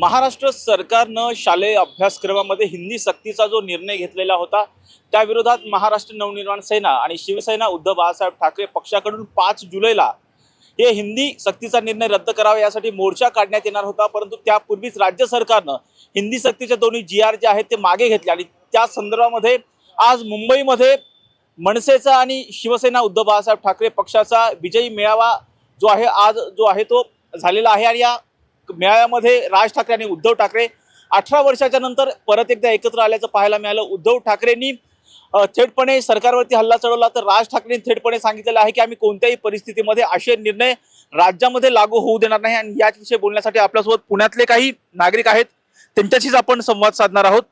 महाराष्ट्र सरकारनं शालेय अभ्यासक्रमामध्ये हिंदी सक्तीचा जो निर्णय घेतलेला होता त्याविरोधात महाराष्ट्र नवनिर्माण सेना आणि शिवसेना उद्धव बाळासाहेब ठाकरे पक्षाकडून पाच जुलैला हे हिंदी सक्तीचा निर्णय रद्द करावा यासाठी मोर्चा काढण्यात येणार होता परंतु त्यापूर्वीच राज्य सरकारनं हिंदी सक्तीचे दोन्ही जी आर जे आहेत ते मागे घेतले आणि त्या संदर्भामध्ये आज मुंबईमध्ये मनसेचा आणि शिवसेना उद्धव बाळासाहेब ठाकरे पक्षाचा विजयी मेळावा जो आहे आज जो आहे तो झालेला आहे आणि या मेळाव्यामध्ये राज ठाकरे आणि उद्धव ठाकरे अठरा वर्षाच्या नंतर परत एकदा एकत्र आल्याचं पाहायला मिळालं. उद्धव ठाकरेंनी थेटपणे सरकारवरती हल्ला चढवला तर राज ठाकरेंनी थेटपणे सांगितलेलं आहे की आम्ही कोणत्याही परिस्थितीमध्ये असे निर्णय राज्यामध्ये लागू होऊ देणार नाही आणि याच विषयी बोलण्यासाठी आपल्यासोबत पुण्यातले काही नागरिक आहेत. त्यांच्याशीच आपण संवाद साधणार आहोत.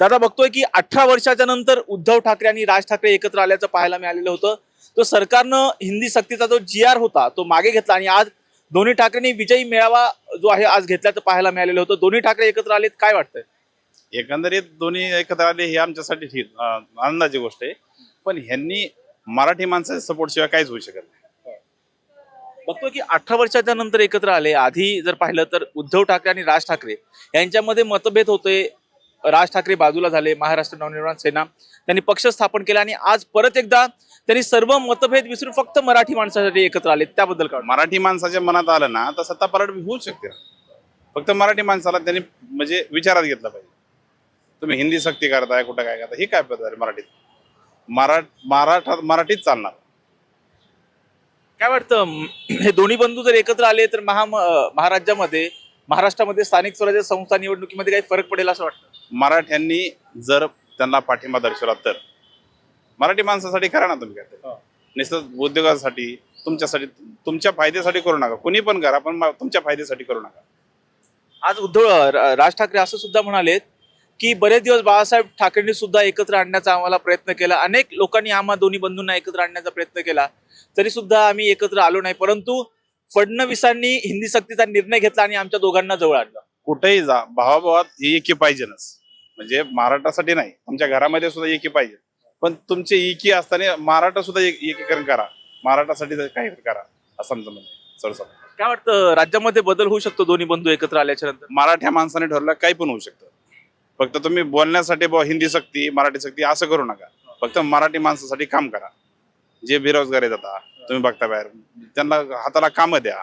दादा बघतोय की अठरा वर्षाच्या नंतर उद्धव ठाकरे आणि राज ठाकरे एकत्र आल्याचं पाहायला मिळालेलं होतं. तो सरकारनं हिंदी सक्तीचा जो जी आर होता तो मागे घेतला आणि आज दोन्ही ठाकरेंनी विजयी मेळावा जो आहे आज घेतल्याचं पाहायला मिळालेलं होतं. दोन्ही ठाकरे एकत्र आलेत काय वाटतंय? एकंदरीत दोन्ही एकत्र आले हे आमच्यासाठी ठीक आनंदाची गोष्ट आहे. पण ह्यांनी मराठी माणसाच्या सपोर्ट शिवाय काहीच होऊ शकत नाही. बघतो की अठरा वर्षाच्या नंतर एकत्र आले. आधी जर पाहिलं तर उद्धव ठाकरे आणि राज ठाकरे यांच्यामध्ये मतभेद होते राज ठाकरे बाजूला झाले महाराष्ट्र नवनिर्माण सेना त्यांनी पक्ष स्थापन केला आणि आज परत एकदा त्यांनी सर्व मतभेद विसरून फक्त मराठी माणसासाठी एकत्र आले. त्याबद्दल काय? मराठी माणसाच्या मनात आलं ना तर सत्ता पलट होऊ शकते. फक्त मराठी माणसाला त्यांनी म्हणजे विचारात घेतलं पाहिजे. तुम्ही हिंदी सक्ती करताय कुठं काय करताय हे काय पद्धत आहे मराठीत? मरा मराठा मराठीत चालणार. काय वाटतं? हे दोन्ही बंधू जर एकत्र आले तर महा महाराष्ट्रामध्ये महाराष्ट्रामध्ये स्थानिक स्वराज्य संस्था निवडणुकीमध्ये काही फरक पडेल असं वाटतं? मराठ्यांनी जर त्यांना पाठिंबा दर्शवला तर. मराठी माणसासाठी करा ना तुम्ही काय हा. नुसतं उद्योगासाठी तुमच्यासाठी तुमच्या फायद्यासाठी करू नका. कुणी पण करा पण तुमच्या फायद्यासाठी करू नका. आज उद्धव राज ठाकरे असं सुद्धा म्हणालेत की बरेच दिवस बाळासाहेब ठाकरेंनी सुद्धा एकत्र आणण्याचा आम्हाला प्रयत्न केला. अनेक लोकांनी आम्हा दोन्ही बंधूंना एकत्र आणण्याचा प्रयत्न केला. तरी सुद्धा आम्ही एकत्र आलो नाही. परंतु फडणवीसांनी हिंदी सक्तीचा निर्णय घेतला आणि आमच्या दोघांना जवळ आणलं. कुठेही जा. भावाभावात ही एकी पाहिजेनच म्हणजे महाराष्ट्रासाठी नाही. तुमच्या घरामध्ये सुद्धा एकी पाहिजे. पण तुमची एकी असताना मराठा सुद्धा एक- एकीकरण करा. महाराष्ट्रासाठी काहीतरी करा असं आमचं म्हणणं आहे. सरसकट. काय वाटतं राज्यामध्ये बदल होऊ शकतो दोन्ही बंधू एकत्र आल्याच्यानंतर? मराठ्या माणसाने ठरलं काही पण होऊ शकतं. फक्त तुम्ही बोलण्यासाठी हिंदी सक्ती मराठी सक्ती असं करू नका. फक्त मराठी माणसासाठी काम करा. जे बेरोजगार आहेत आता तुम्ही बघता बाहेर त्यांना हाताला कामं द्या.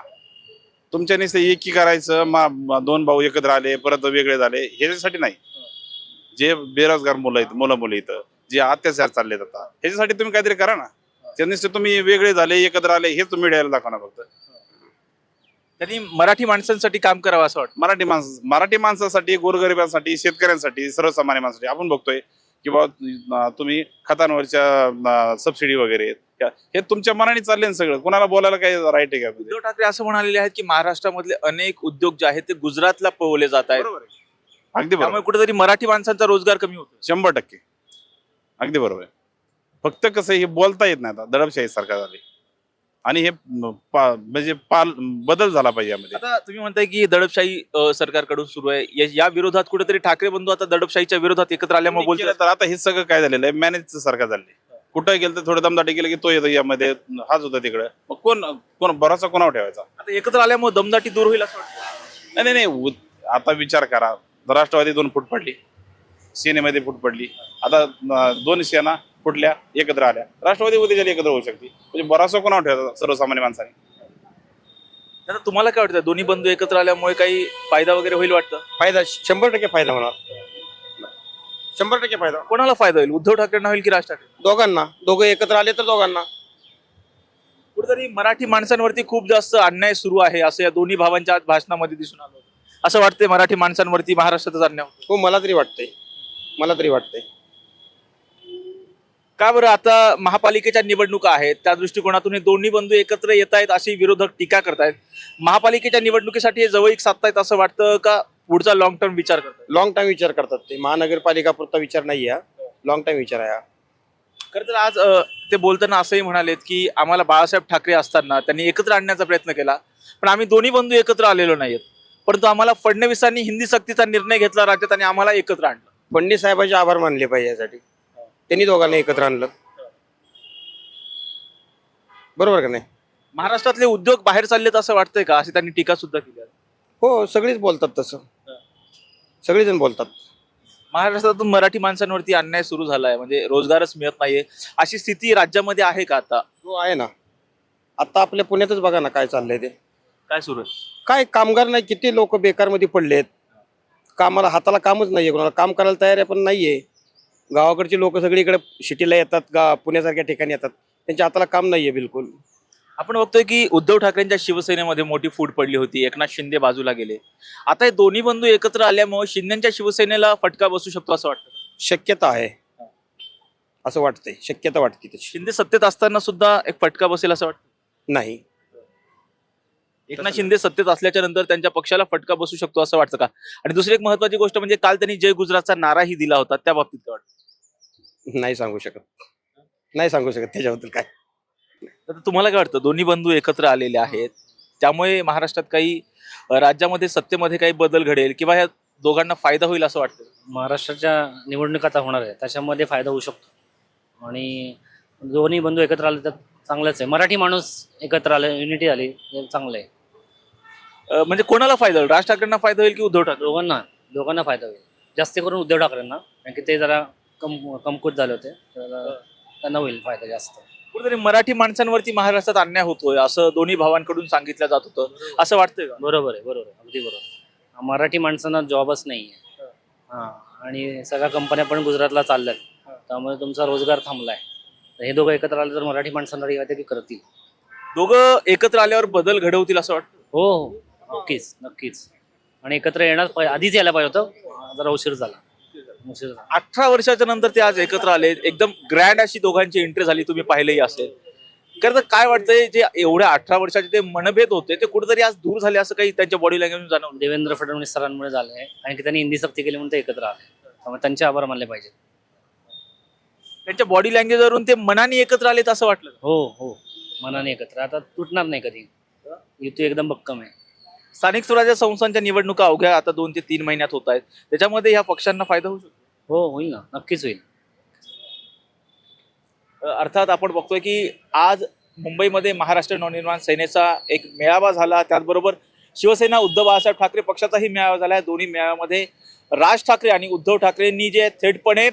तुमच्या नुसतं एकी करायचं दोन भाऊ एकत्र आले परत वेगळे झाले ह्याच्यासाठी नाही. जे बेरोजगार मुलं आहेत मुलं मुली इथं जे अत्याचार चालले आता ह्याच्यासाठी तुम्ही काहीतरी करा ना. त्या नुसते तुम्ही वेगळे झाले एकत्र आले हेच तुम्ही मीडियाला दाखवा ना फक्त. त्यांनी मराठी माणसांसाठी काम करावं असं वाटतं. मराठी माणस मराठी माणसासाठी गोरगरिबांसाठी शेतकऱ्यांसाठी सर्वसामान्य माणसासाठी आपण बघतोय की बाबा तुम्ही खतांवरच्या सबसिडी वगैरे हे तुमच्या मनाने चालले ना सगळं. कोणाला बोलायला काही राईट आहे का? उद्धव ठाकरे असं म्हणालेले आहेत की महाराष्ट्रामधले अनेक उद्योग जे आहेत ते गुजरातला पळवले जात आहेत. अगदी बरोबर. कुठेतरी मराठी माणसांचा रोजगार कमी होतो शंभर टक्के. अगदी बरोबर आहे. फक्त कसं हे बोलता येत नाही आता दडपशाही सरकार झाली. आणि हे म, पा- म्हणजे पाल बदल झाला पाहिजे यामध्ये. आता तुम्ही म्हणताय की दडपशाही अ, सरकारकडून सुरू आहे. या- या विरोधात कुठेतरी ठाकरे बंधू आता दडपशाहीच्या विरोधात एकत्र आल्यामुळे केलं बोलतात तर आता हे सगळं काय झालेलं आहे? मॅनेजचं सरकार झाले कुठं गेलं तर थोडं दमदाटी केलं की तो येतो यामध्ये हाच होता तिकडं. मग कोण कोण भरोसा कोणावर ठेवायचा? आता एकत्र आल्यामुळे दमदाटी दूर होईल असं वाटतं. नाही नाही नाही आता विचार करा. राष्ट्रवादी दोन फूट पडली. सेनेमध्ये फूट पडली. आता दोन सेना फुटल्या एकत्र आल्या. राष्ट्रवादी उद्या झाली एकत्र होऊ शकते. म्हणजे भरोसा कोणावर ठेवायचा सर्वसामान्य माणसाने? आता तुम्हाला काय वाटतं? दोन्ही बंधू एकत्र आल्यामुळे काही फायदा वगैरे होईल वाटतं? फायदा शंभर टक्के फायदा होणार. शंभर टक्के फायदा. कोणाला फायदा होईल? उद्धव ठाकरेंना होईल की राज ठाकरे? दोघांना. दोघं एकत्र आले तर दोघांना. कुठेतरी मराठी माणसांवरती खूप जास्त अन्याय सुरू आहे असं या दोन्ही भावांच्या आज भाषणामध्ये दिसून आलं. असं वाटतंय मराठी माणसांवरती महाराष्ट्रातच अन्याय होतो. हो मला तरी वाटतंय. मला तरी वाटतंय. का बरं आता महापालिकेच्या निवडणुका आहेत? त्या दृष्टिकोनातून हे दोन्ही बंधू एकत्र येत आहेत अशी विरोधक टीका करतायत. महापालिकेच्या निवडणुकीसाठी हे जवळ साधतायत असं वाटतं का पुढचा लॉंग टर्म विचार करतात लॉंग टाइम विचार करतात ते. महानगरपालिका पुरता विचार नाही हा. लॉंग टाइम विचार आहे हा. खरं तर आज अ, ते बोलताना असंही म्हणालेत की आम्हाला बाळासाहेब ठाकरे असताना त्यांनी एकत्र आणण्याचा प्रयत्न केला पण आम्ही दोन्ही बंधू एकत्र आलेलो नाहीत परंतु आम्हाला फडणवीसांनी हिंदी सक्तीचा निर्णय घेतला राज्यात आणि आम्हाला एकत्र आणलं. फडणवीस साहेबांचे आभार मानले पाहिजे यासाठी. त्यांनी दोघांना एकत्र आणलं. बरोबर का नाही? महाराष्ट्रातले उद्योग बाहेर चाललेत असं वाटतंय का? अशी त्यांनी टीका सुद्धा केली आहे. हो सगळेच बोलतात तसं. सगळेजण बोलतात. महाराष्ट्रातून मराठी माणसांवरती अन्याय सुरू झालाय. म्हणजे रोजगारच मिळत नाहीये. अशी स्थिती राज्यामध्ये आहे का आता? हो आहे ना. आता आपल्या पुण्यातच बघा ना काय चाललंय ते. काय सुरू आहे? काय कामगार नाही किती लोक बेकारमध्ये पडलेत? कामाला हाताला कामच नाहीये कोणाला. काम करायला तयार आहे पण नाहीये. गावाकडची लोक सगळीकडे सिटीला येतात गा पुण्यासारख्या ठिकाणी येतात. त्यांच्या हाताला काम नाहीये बिलकुल. आपण बघतोय की उद्धव ठाकरेंच्या शिवसेनेमध्ये मोठी फूट पडली होती. एकनाथ शिंदे बाजूला गेले. आता हे दोन्ही बंधू एकत्र आल्यामुळे शिंदेच्या शिवसेनेला फटका बसू शकतो असं वाटतं? शक्यता आहे. असं वाटतंय. शक्यता वाटते शिंदे सत्तेत असताना सुद्धा एक फटका बसेल असं वाटतं? नाही. एकनाथ शिंदे सत्तेत असल्याच्या नंतर त्यांच्या पक्षाला फटका बसू शकतो असं वाटतं का? आणि दुसरी एक महत्वाची गोष्ट म्हणजे काल त्यांनी जय गुजरातचा नाराही दिला होता त्या बाबतीत काय वाटतं? नाही सांगू शकत. नाही सांगू शकत त्याच्याबद्दल काय. तर तुम्हाला काय वाटतं? दोन्ही बंधू एकत्र आलेले आहेत. त्यामुळे महाराष्ट्रात काही अं, राज्यामध्ये सत्तेमध्ये काही बदल घडेल किंवा या दोघांना फायदा होईल असं वाटतं? महाराष्ट्राच्या निवडणूक आता होणार आहे त्याच्यामध्ये फायदा होऊ शकतो. आणि दोन्ही बंधू एकत्र आले तर चांगलंच आहे. मराठी माणूस एकत्र आले युनिटी आली हे चांगलं आहे. अं, म्हणजे कोणाला फायदा होईल? राज ठाकरेंना फायदा होईल की उद्धव ठाकरे? दोघांना दोघांना फायदा होईल. जास्त करून उद्धव ठाकरेंना कारण की ते जरा कम कमकुत झाले होते. तर त्यांना होईल फायदा जास्त. कुठेतरी मराठी माणसांवरती महाराष्ट्रात अन्याय होतोय असं दोन्ही भावांकडून सांगितलं जात होतं. असं वाटतंय का? बरोबर आहे बरोबर आहे अगदी बरोबर मराठी माणसांना जॉबच नाही आहे हां आणि सगळ्या कंपन्या पण गुजरातला चालल्यात. त्यामुळे तुमचा रोजगार थांबलाय. तर हे दोघं एकत्र आले तर मराठी माणसांना काहीतरी करतील. दोघं एकत्र आल्यावर बदल घडवतील असं वाटतं? हो हो. नक्कीच नक्कीच. आणि एकत्र येणार आधीच यायला पाहिजे होतं. जरा उशीर झाला. उशीर झाला. अठरा वर्षाच्या नंतर ते आज एकत्र आले. एकदम ग्रँड अशी दोघांची एंट्री झाली तुम्ही पाहिलंही असेल. खरं तर काय वाटतंय जे एवढ्या अठरा वर्षाचे ते मनभेद होते ते कुठेतरी आज दूर झाले असं काही त्यांच्या बॉडी लँग्वेज जाणवलं? देवेंद्र फडणवीस सरांमुळे झालं आहे. आणि की त्यांनी हिंदी सक्ती केली म्हणून ते एकत्र आले. त्यामुळे त्यांचे आभार मानले पाहिजे त्यांच्या बॉडी लँग्वेजवरून ते मनाने एकत्र आलेत असं वाटलं? हो हो. मनाने एकत्र. आता तुटणार नाही कधी. युती एकदम भक्कम आहे. स्थानिक स्वराज्य संस्थांच्या निवडणुका अवघ्या आता दोन ते तीन महिन्यात होत आहेत. त्याच्यामध्ये ह्या पक्षांना फायदा होऊ शकतो. हो होईल ना. नक्कीच होईल. अर्थात आपण बघतोय की आज मुंबईमध्ये महाराष्ट्र नवनिर्माण सेनेचा एक मेळावा झाला. त्याचबरोबर शिवसेना उद्धव बाळासाहेब ठाकरे पक्षाचाही मेळावा झाला. दोन्ही मेळाव्यामध्ये राज ठाकरे आणि उद्धव ठाकरेंनी जे थेटपणे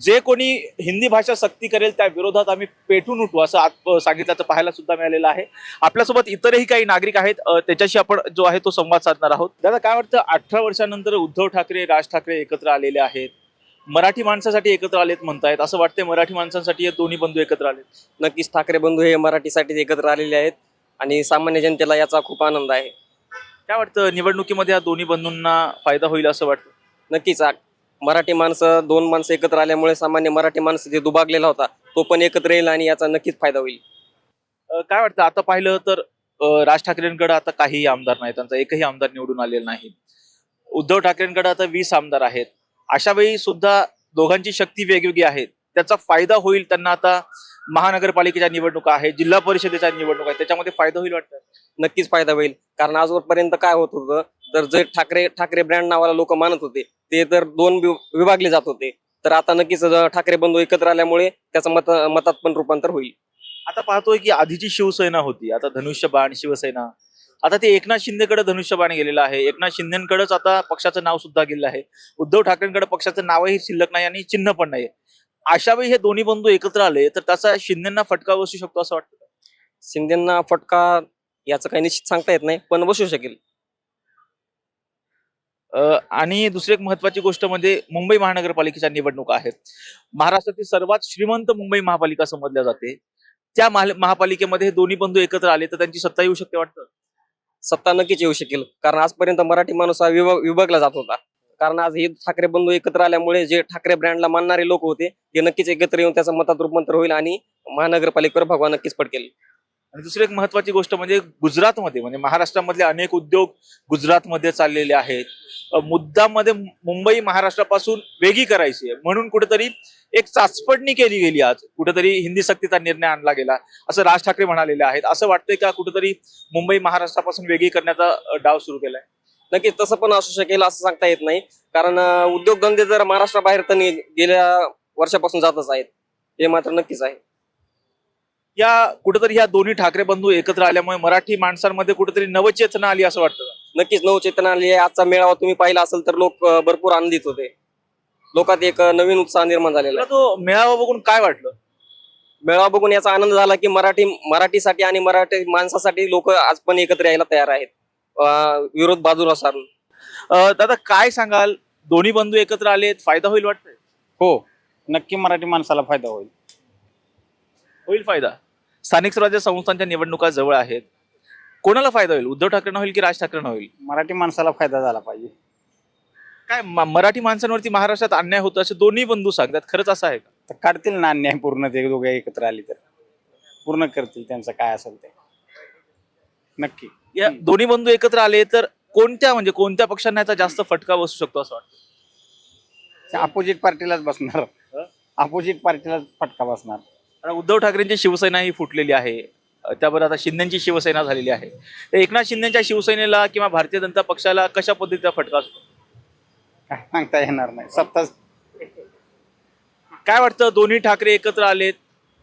जे कोणी हिंदी भाषा सक्ती करेल त्या विरोधात आम्ही पेटून उठू असं सांगितल्याचं पाहायला सुद्धा मिळालेलं आहे. आपल्यासोबत इतरही काही नागरिक आहेत त्याच्याशी आपण जो आहे तो संवाद साधणार आहोत. दादा काय वाटतं अठरा वर्षानंतर उद्धव ठाकरे राज ठाकरे एकत्र आलेले आहेत? मराठी माणसासाठी एकत्र आलेत म्हणतायत. असं वाटतंय मराठी माणसांसाठी हे दोन्ही बंधू एकत्र आलेत. नक्कीच ठाकरे बंधू हे मराठीसाठी एकत्र आलेले आहेत आणि सामान्य जनतेला याचा खूप आनंद आहे. काय वाटतं निवडणुकीमध्ये या दोन्ही बंधूंना फायदा होईल असं वाटतं? नक्कीच मराठी माणसं दोन माणसं एकत्र आल्यामुळे सामान्य मराठी माणसं जे दुभागलेला होता तो पण एकत्र येईल आणि याचा नक्कीच फायदा होईल. काय वाटतं? आता पाहिलं तर राज ठाकरेंकडे आता काहीही आमदार नाही त्यांचा एकही आमदार निवडून आलेला नाही. उद्धव ठाकरेंकडे आता वीस आमदार आहेत. अशा वेळी सुद्धा दोघांची शक्ती वेगवेगळी आहे त्याचा फायदा होईल त्यांना आता महानगरपालिकेच्या निवडणुका आहेत जिल्हा परिषदेच्या निवडणुका आहेत त्याच्यामध्ये फायदा होईल वाटतं? नक्कीच फायदा होईल. कारण आजवरपर्यंत काय होत होतं तर जे ठाकरे ठाकरे ब्रँड नावाला लोक मानत होते ते तर दोन विभागले जात होते. तर आता नक्कीच ठाकरे बंधू एकत्र आल्यामुळे त्याचं मत मतात पण रूपांतर होईल. आता पाहतोय की आधीची शिवसेना होती आता धनुष्यबाण शिवसेना. आता ते एकनाथ शिंदेकडे धनुष्यबाण गेलेलं आहे. एकनाथ शिंदेकडेच आता पक्षाचं नाव सुद्धा गेलेलं आहे. उद्धव ठाकरेंकडे पक्षाचं नावही शिल्लक नाही आणि चिन्ह पण नाही अशा वेळी हे दोन्ही बंधू एकत्र आले तर त्याचा शिंदेना फटका बसू शकतो असं वाटतं? शिंदेना फटका याचं काही निश्चित सांगता येत नाही पण बसू शकेल. अ, आणि दुसरी एक महत्वाची गोष्ट म्हणजे मुंबई महानगरपालिकेच्या निवडणुका आहेत. महाराष्ट्रातील सर्वात श्रीमंत मुंबई महापालिका समजल्या जाते. त्या महा- महापालिकेमध्ये हे दोन्ही बंधू एकत्र आले तर त्यांची सत्ता येऊ शकते वाटतं? सत्ता नक्कीच येऊ शकेल कारण आजपर्यंत मराठी माणूस हा विभाग विभागला जात होता. कारण आज हे ठाकरे बंधू एकत्र आल्यामुळे जे ठाकरे ब्रँडला मानणारे लोक होते ते नक्कीच एकत्र येऊन त्याचं मतात रूपांतर होईल आणि महानगरपालिकेवर भगवा नक्कीच पडकेल आणि दुसरी एक महत्वाची गोष्ट म्हणजे गुजरातमध्ये म्हणजे महाराष्ट्रामधले अनेक उद्योग गुजरातमध्ये चाललेले आहेत. मुद्दामध्ये मुंबई महाराष्ट्रापासून वेगळी करायची आहे. म्हणून कुठेतरी एक चाचपडणी केली गेली आज. कुठेतरी हिंदी सक्तीचा निर्णय आणला गेला. असं राज ठाकरे म्हणालेले आहेत. असं वाटतंय का कुठेतरी मुंबई महाराष्ट्रापासून वेगळी करण्याचा डाव सुरू केलाय? नक्कीच तसं पण असू शकेल असं सांगता येत नाही. कारण उद्योगधंदे जर महाराष्ट्राबाहेर तर गेल्या वर्षापासून जातच आहेत. हे मात्र नक्कीच आहे. या कुठेतरी ह्या दोन्ही ठाकरे बंधू एकत्र आल्यामुळे मराठी माणसांमध्ये कुठेतरी नवचेतना आली असं वाटतं? नक्कीच नऊ चेतना आली आहे. आजचा मेळावा तुम्ही पाहिला असेल तर लोक भरपूर आनंदित होते. लोकात एक नवीन उत्साह निर्माण झालेला तो मेळावा बघून काय वाटलं? मेळावा बघून याचा आनंद झाला की मराठी मराठीसाठी आणि मराठी माणसासाठी लोक आज पण एकत्र यायला तयार आहेत. विरोध बाजूला सारून. अं, दादा काय सांगाल? दोन्ही बंधू एकत्र आलेत फायदा होईल वाटतंय? हो नक्की मराठी माणसाला फायदा होईल. होईल फायदा. स्थानिक स्वराज्य संस्थांच्या निवडणुका जवळ आहेत. कोणाला फायदा होईल? उद्धव ठाकरेंना होईल की राज ठाकरेंना होईल? मराठी माणसाला फायदा झाला पाहिजे. काय मराठी माणसांवरती महाराष्ट्रात अन्याय होतो असे दोन्ही बंधू सांगतात? खरंच असं आहे का? तर काढतील ना अन्याय पूर्ण ते दोघे एकत्र आली तर. पूर्ण करतील त्यांचं काय असेल ते. नक्की. या दोन्ही बंधू एकत्र आले तर कोणत्या म्हणजे कोणत्या पक्षांना याचा जास्त फटका बसू शकतो असं वाटतं? अपोजिट पार्टीलाच बसणार. अपोजिट पार्टीलाच फटका बसणार. उद्धव ठाकरेंची शिवसेना ही फुटलेली आहे. अ, त्याबरोबर आता शिंदेची शिवसेना झालेली आहे. तर एकनाथ शिंदेच्या शिवसेनेला किंवा भारतीय जनता पक्षाला कशा पद्धतीचा फटका असतो? काय सांगता येणार नाही. सत्ता काय वाटतं? दोन्ही ठाकरे एकत्र आलेत.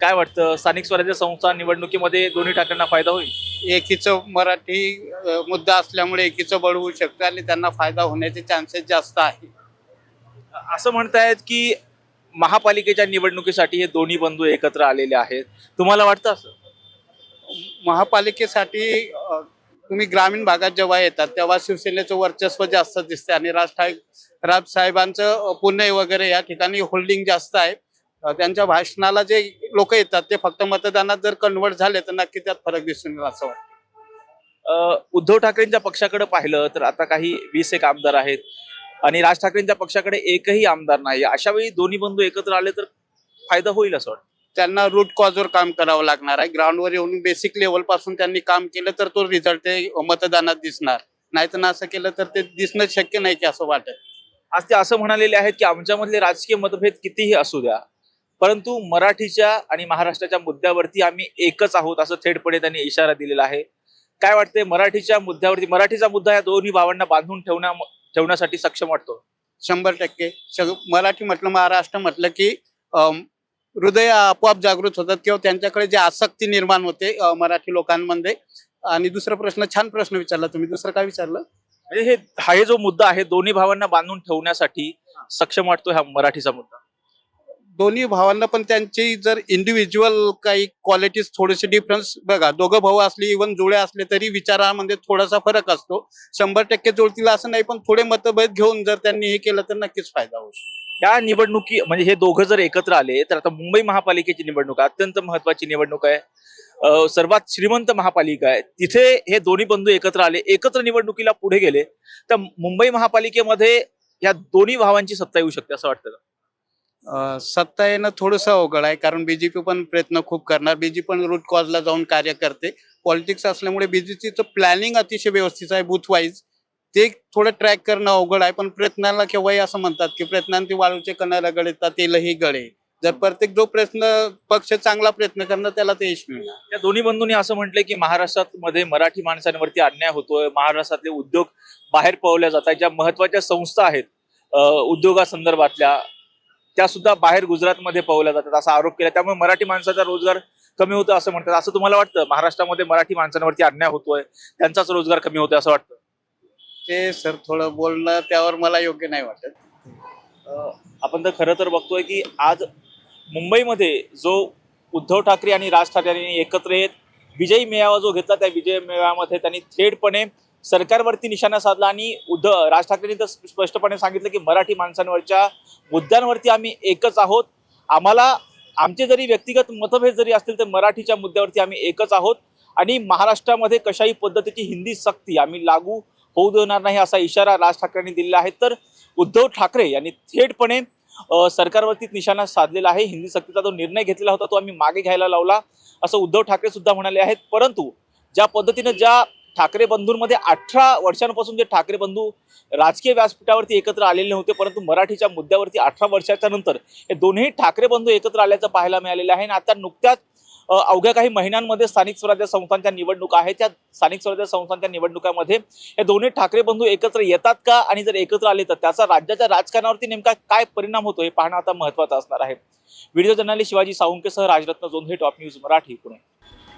काय वाटतं? स्थानिक स्वराज्य संस्था निवडणुकीमध्ये दोन्ही ठाकरेंना फायदा होईल? एकीचं मराठी मुद्दा असल्यामुळे एकीचं बळ होऊ शकतं आणि त्यांना फायदा होण्याचे चान्सेस जास्त आहे. असं म्हणतायत की महापालिकेच्या निवडणुकीसाठी हे दोन्ही बंधू एकत्र आलेले आहेत. तुम्हाला वाटतं असं? महापालिकेसाठी तुम्ही ग्रामीण भागात जेव्हा येतात तेव्हा शिवसेनेचं वर्चस्व जास्त दिसते आणि राज ठाक राजसाहेबांचं अ, पुणे वगैरे या ठिकाणी होल्डिंग जास्त आहे. त्यांच्या भाषणाला जे लोक येतात ते फक्त मतदानात जर कन्वर्ट झाले तर नक्की त्यात फरक दिसून येईल असं वाटतं. उद्धव ठाकरेंच्या पक्षाकडे पाहिलं तर आता काही वीस एक आमदार आहेत. आणि राज ठाकरेंच्या पक्षाकडे एकही आमदार नाही अशा वेळी दोन्ही बंधू एकत्र आले तर फायदा होईल असं वाटतं. त्यांना रूट कॉजवर काम करावं लागणार आहे. ग्राउंडवर येऊन बेसिक लेवलपासून त्यांनी काम केलं तर तो रिझल्ट ते मतदानात दिसणार. नाहीतर असं केलं तर ते दिसणं शक्य नाही की असं वाटत आज ते असं म्हणालेले आहेत की आमच्यामधले राजकीय मतभेद कितीही असू द्या परंतु मराठीच्या आणि महाराष्ट्राच्या मुद्द्यावरती आम्ही एकच आहोत असं थेटपणे त्यांनी इशारा दिलेला आहे. काय वाटते मराठीच्या मुद्द्यावरती मराठीचा मुद्दा या दोन्ही भावांना बांधून ठेवण्या ठेवण्यासाठी सक्षम वाटतो? शंभर टक्के. मराठी म्हटलं महाराष्ट्र म्हटलं की हृदय आपोआप जागृत होतात किंवा त्यांच्याकडे जे आसक्ती निर्माण होते मराठी लोकांमध्ये. आणि दुसरा प्रश्न छान प्रश्न विचारला तुम्ही. दुसरं काय विचारलं? म्हणजे हे हा हे जो मुद्दा आहे दोन्ही भावांना बांधून ठेवण्यासाठी सक्षम वाटतो हा मराठीचा मुद्दा? दोन्ही भावांना पण त्यांची जर इंडिव्हिज्युअल काही क्वालिटीज थोडेसे डिफरन्स बघा दोघं भाऊ असले इव्हन जुळे असले तरी विचारामध्ये थोडासा फरक असतो. शंभर टक्के जुळतील असं नाही पण थोडे मतभेद घेऊन जर त्यांनी हे केलं तर नक्कीच फायदा होऊ या निवडणुकी म्हणजे हे दोघं जर एकत्र आले तर आता मुंबई महापालिकेची निवडणूक आहे, अत्यंत महत्वाची निवडणूक आहे. सर्वात श्रीमंत महापालिका आहे. तिथे हे दोन्ही बंधू एकत्र आले एकत्र निवडणुकीला पुढे गेले. तर मुंबई महापालिकेमध्ये या दोन्ही भावांची सत्ता येऊ शकते असं वाटतं सत्ता येणं थोडंसं अवघड आहे कारण बीजेपी पण प्रयत्न खूप करणार. बीजेपी पण रूट कॉजला जाऊन कार्य करते. पॉलिटिक्स असल्यामुळे बीजेपीचं प्लॅनिंग अतिशय व्यवस्थित आहे बूथ वाईज ते थोडं ट्रॅक करणं अवघड आहे पण प्रयत्नाला केव्हाही असं म्हणतात की प्रयत्नांती वाळूचे कणाला गळेतात तेलही गळे. जर प्रत्येक जो प्रयत्न पक्ष चांगला प्रयत्न करणं त्याला ते यश मिळणार. या दोन्ही बंधूंनी असं म्हटलंय की महाराष्ट्रात मध्ये मराठी माणसांवरती अन्याय होतोय महाराष्ट्रातले उद्योग बाहेर पळवल्या जात ज्या महत्त्वाच्या संस्था आहेत उद्योगासंदर्भातल्या त्या सुद्धा बाहेर गुजरातमध्ये पळवल्या जातात असा आरोप केला. त्यामुळे मराठी माणसाचा रोजगार कमी होतो असं म्हणतात. असं तुम्हाला वाटतं? महाराष्ट्रामध्ये मराठी माणसांवरती अन्याय होतोय त्यांचाच रोजगार कमी होतोय असं वाटतं? ते सर थोडं बोलणं त्यावर मला योग्य नाही वाटत. आपण तर खरं तर बघतोय की आज मुंबईमध्ये जो उद्धव ठाकरे आणि राज ठाकरे यांनी एकत्र येत विजयी मेळावा जो घेतला त्या विजय मेळाव्यामध्ये त्यांनी थेटपणे सरकारवरती निशाणा साधला आणि उद्धव राज ठाकरेंनी तर स्पष्टपणे सांगितलं की मराठी माणसांवरच्या मुद्द्यांवरती आम्ही एकच आहोत. आम्हाला आमचे जरी व्यक्तिगत मतभेद जरी असतील तर मराठीच्या मुद्द्यावरती आम्ही एकच आहोत. आणि महाराष्ट्रामध्ये कशाही पद्धतीची हिंदी सक्ती आम्ही लागू होऊ देणार नाही असा इशारा राज ठाकरेंनी दिलेला आहे. तर उद्धव ठाकरे यांनी थेटपणे सरकारवरती निशाणा साधलेला आहे. हिंदी सक्तीचा जो निर्णय घेतलेला होता तो आम्ही मागे घ्यायला लावला असं उद्धव ठाकरे सुद्धा म्हणाले आहेत. परंतु ज्या पद्धतीनं ज्या ठाकरे बंधूंमध्ये अठरा वर्षांपासून जे ठाकरे बंधू राजकीय व्यासपीठावरती एकत्र आलेले होते परंतु मराठीच्या मुद्द्यावरती अठरा वर्षाच्या नंतर हे दोन्ही ठाकरे बंधू एकत्र आल्याचं पाहायला मिळालेलं आहे. आणि आता नुकत्याच अवघ्या काही महिन्यांमध्ये स्थानिक स्वराज्य संस्थांच्या निवडणुका आहेत. त्या स्थानिक स्वराज्य संस्थांच्या निवडणुकामध्ये हे दोन्ही ठाकरे बंधू एकत्र येतात का? आणि जर एकत्र आले तर त्याचा राज्याच्या राजकारणावरती नेमका काय परिणाम होतो हे पाहणं आता महत्वाचं असणार आहे. व्हिडिओ जर्नालिस्ट शिवाजी सावंकेसह राजरत्न जोंधे टॉप न्यूज मराठी पुणे.